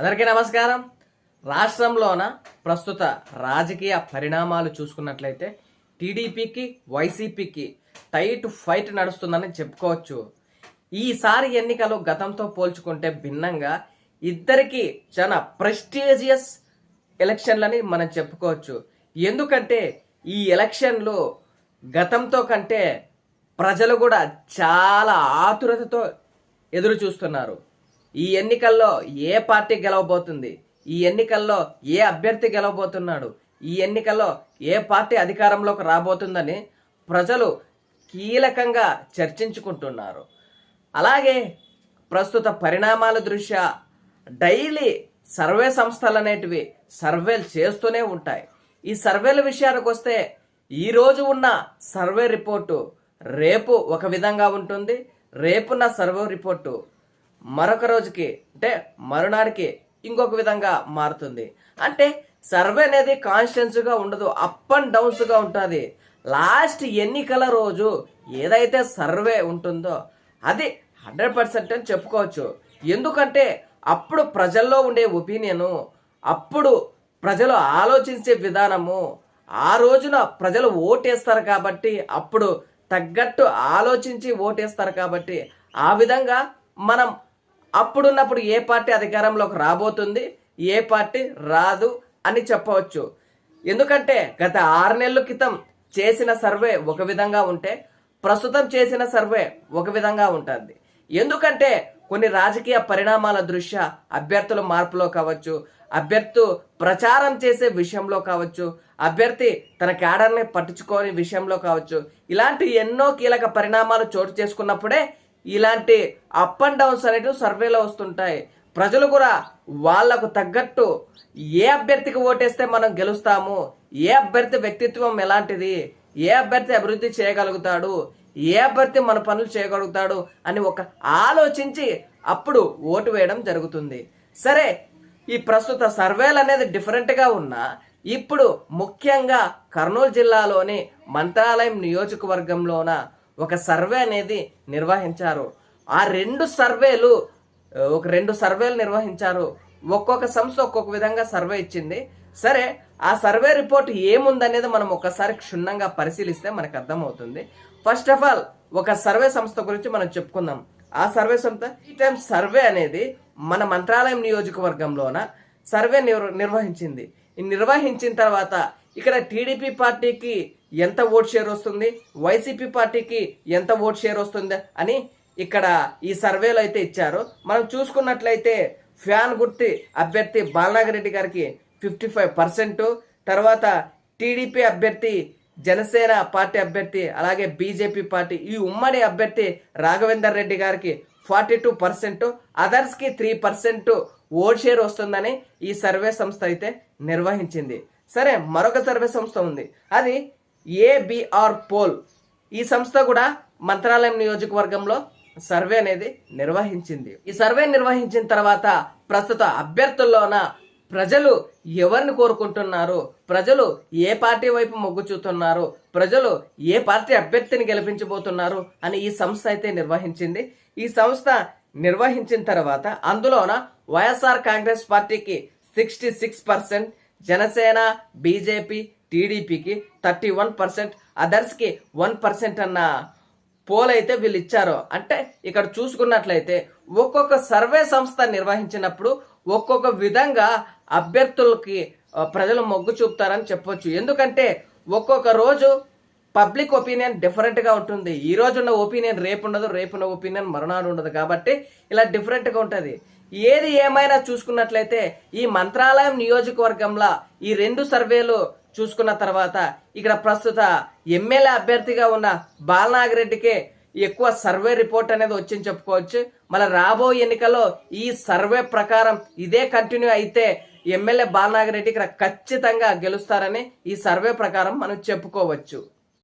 అందరికీ నమస్కారం. రాష్ట్రంలోన ప్రస్తుత రాజకీయ పరిణామాలు చూసుకున్నట్లయితే టీడీపీకి వైసీపీకి టైట్ ఫైట్ నడుస్తుందని చెప్పుకోవచ్చు. ఈసారి ఎన్నికలు గతంతో పోల్చుకుంటే భిన్నంగా ఇద్దరికి చాలా ప్రెస్టీజియస్ ఎలక్షన్లని మనం చెప్పుకోవచ్చు. ఎందుకంటే ఈ ఎలక్షన్లు గతంతో కంటే ప్రజలు కూడా చాలా ఆతురతతో ఎదురు చూస్తున్నారు ఈ ఎన్నికల్లో ఏ పార్టీ గెలవబోతుంది? ఈ ఎన్నికల్లో ఏ అభ్యర్థి గెలవబోతున్నాడు? ఈ ఎన్నికల్లో ఏ పార్టీ అధికారంలోకి రాబోతుందని ప్రజలు కీలకంగా చర్చించుకుంటున్నారు. అలాగే ప్రస్తుత పరిణామాల దృష్ట్యా డైలీ సర్వే సంస్థలు అనేటివి సర్వేలు చేస్తూనే ఉంటాయి. ఈ సర్వేల విషయానికి వస్తే ఈరోజు ఉన్న సర్వే రిపోర్టు రేపు ఒక విధంగా ఉంటుంది. రేపున్న సర్వే రిపోర్టు మరొక రోజుకి అంటే మరునాడికి ఇంకొక విధంగా మారుతుంది. అంటే సర్వే అనేది కాన్స్టెన్స్గా ఉండదు అప్ అండ్ డౌన్స్గా ఉంటుంది. లాస్ట్ ఎన్నికల రోజు ఏదైతే సర్వే ఉంటుందో అది హండ్రెడ్ పర్సెంట్ అని చెప్పుకోవచ్చు. ఎందుకంటే అప్పుడు ప్రజల్లో ఉండే ఒపీనియను అప్పుడు ప్రజలు ఆలోచించే విధానము ఆ రోజున ప్రజలు ఓటేస్తారు కాబట్టి అప్పుడు తగ్గట్టు ఆలోచించి ఓటేస్తారు కాబట్టి ఆ విధంగా మనం అప్పుడున్నప్పుడు ఏ పార్టీ అధికారంలోకి రాబోతుంది? ఏ పార్టీ రాదు అని చెప్పవచ్చు. ఎందుకంటే గత ఆరు నెలల క్రితం చేసిన సర్వే ఒక విధంగా ఉంటే ప్రస్తుతం చేసిన సర్వే ఒక విధంగా ఉంటుంది. ఎందుకంటే కొన్ని రాజకీయ పరిణామాల దృష్ట్యా అభ్యర్థుల మార్పులో కావచ్చు అభ్యర్థు ప్రచారం చేసే విషయంలో కావచ్చు అభ్యర్థి తన క్యాడర్ని పట్టించుకోని విషయంలో కావచ్చు ఇలాంటి ఎన్నో కీలక పరిణామాలు చోటు చేసుకున్నప్పుడే ఇలాంటి అప్ అండ్ డౌన్స్ అనేటివి సర్వేలో వస్తుంటాయి. ప్రజలు కూడా వాళ్ళకు తగ్గట్టు ఏ అభ్యర్థికి ఓటేస్తే మనం గెలుస్తాము ఏ అభ్యర్థి వ్యక్తిత్వం ఎలాంటిది ఏ అభ్యర్థి అభివృద్ధి చేయగలుగుతాడు ఏ అభ్యర్థి మన పనులు చేయగలుగుతాడు అని ఒక ఆలోచించి అప్పుడు ఓటు వేయడం జరుగుతుంది. సరే ఈ ప్రస్తుత సర్వేలు అనేది డిఫరెంట్గా ఉన్నా ఇప్పుడు ముఖ్యంగా కర్నూలు జిల్లాలోని మంత్రాలయం నియోజకవర్గంలోన ఒక సర్వే అనేది నిర్వహించారు. ఆ రెండు సర్వేలు ఒక రెండు సర్వేలు నిర్వహించారు. ఒక్కొక్క సంస్థ ఒక్కొక్క విధంగా సర్వే ఇచ్చింది. సరే ఆ సర్వే రిపోర్ట్ ఏముందనేది మనం ఒకసారి క్షుణ్ణంగా పరిశీలిస్తే మనకు అర్థమవుతుంది. ఫస్ట్ ఆఫ్ ఆల్ ఒక సర్వే సంస్థ గురించి మనం చెప్పుకుందాం. ఆ సర్వే సంస్థ ఈ టైం సర్వే అనేది మన మంత్రాలయం నియోజకవర్గంలోన సర్వే నిర్వహించింది. నిర్వహించిన తర్వాత ఇక్కడ టీడీపీ పార్టీకి ఎంత ఓట్ షేర్ వస్తుంది? వైసీపీ పార్టీకి ఎంత ఓట్ షేర్ వస్తుంది అని ఇక్కడ ఈ సర్వేలో అయితే ఇచ్చారు. మనం చూసుకున్నట్లయితే ఫ్యాన్ గుర్తి అభ్యర్థి బాలనాగరెడ్డి గారికి ఫిఫ్టీ ఫైవ్ పర్సెంట్. తర్వాత టీడీపీ అభ్యర్థి జనసేన పార్టీ అభ్యర్థి అలాగే బీజేపీ పార్టీ ఈ ఉమ్మడి అభ్యర్థి రాఘవేందర్ రెడ్డి గారికి ఫార్టీ టూ పర్సెంట్. అదర్స్కి త్రీ పర్సెంట్ ఓట్ షేర్ వస్తుందని ఈ సర్వే సంస్థ అయితే నిర్వహించింది. సరే మరొక సర్వే సంస్థ ఉంది. అది ఏబిఆర్ పోల్ ఈ సంస్థ కూడా మంత్రాలయం నియోజకవర్గంలో సర్వే అనేది నిర్వహించింది. ఈ సర్వే నిర్వహించిన తర్వాత ప్రస్తుత అభ్యర్థుల్లోన ప్రజలు ఎవరిని కోరుకుంటున్నారు? ప్రజలు ఏ పార్టీ వైపు మొగ్గు చూస్తున్నారు ప్రజలు ఏ పార్టీ అభ్యర్థిని గెలిపించబోతున్నారు అని ఈ సంస్థ అయితే నిర్వహించింది. ఈ సంస్థ నిర్వహించిన తర్వాత అందులోన వైఎస్ఆర్ కాంగ్రెస్ పార్టీకి sixty six percent Janasena BJP టీడీపీకి థర్టీ వన్ పర్సెంట్ అదర్స్కి వన్ పర్సెంట్ అన్న పోల్ అయితే వీళ్ళు ఇచ్చారు. అంటే ఇక్కడ చూసుకున్నట్లయితే ఒక్కొక్క సర్వే సంస్థ నిర్వహించినప్పుడు ఒక్కొక్క విధంగా అభ్యర్థులకి ప్రజలు మొగ్గు చూపుతారని చెప్పొచ్చు. ఎందుకంటే ఒక్కొక్క రోజు పబ్లిక్ ఒపీనియన్ డిఫరెంట్గా ఉంటుంది. ఈ రోజు ఉన్న ఒపీనియన్ రేపు ఉండదు రేపు ఉన్న ఒపీనియన్ మరునాడు ఉండదు కాబట్టి ఇలా డిఫరెంట్గా ఉంటుంది. ఏది ఏమైనా చూసుకున్నట్లయితే ఈ మంత్రాలయం నియోజకవర్గంలో ఈ రెండు సర్వేలు చూసుకున్న తర్వాత ఇక్కడ ప్రస్తుత ఎమ్మెల్యే అభ్యర్థిగా ఉన్న బాలనాగిరెడ్డికే ఎక్కువ సర్వే రిపోర్ట్ అనేది వచ్చింది చెప్పుకోవచ్చు. మళ్ళీ రాబోయే ఎన్నికల్లో ఈ సర్వే ప్రకారం ఇదే కంటిన్యూ అయితే ఎమ్మెల్యే బాలనాగిరెడ్డి ఇక్కడ ఖచ్చితంగా గెలుస్తారని ఈ సర్వే ప్రకారం మనం చెప్పుకోవచ్చు.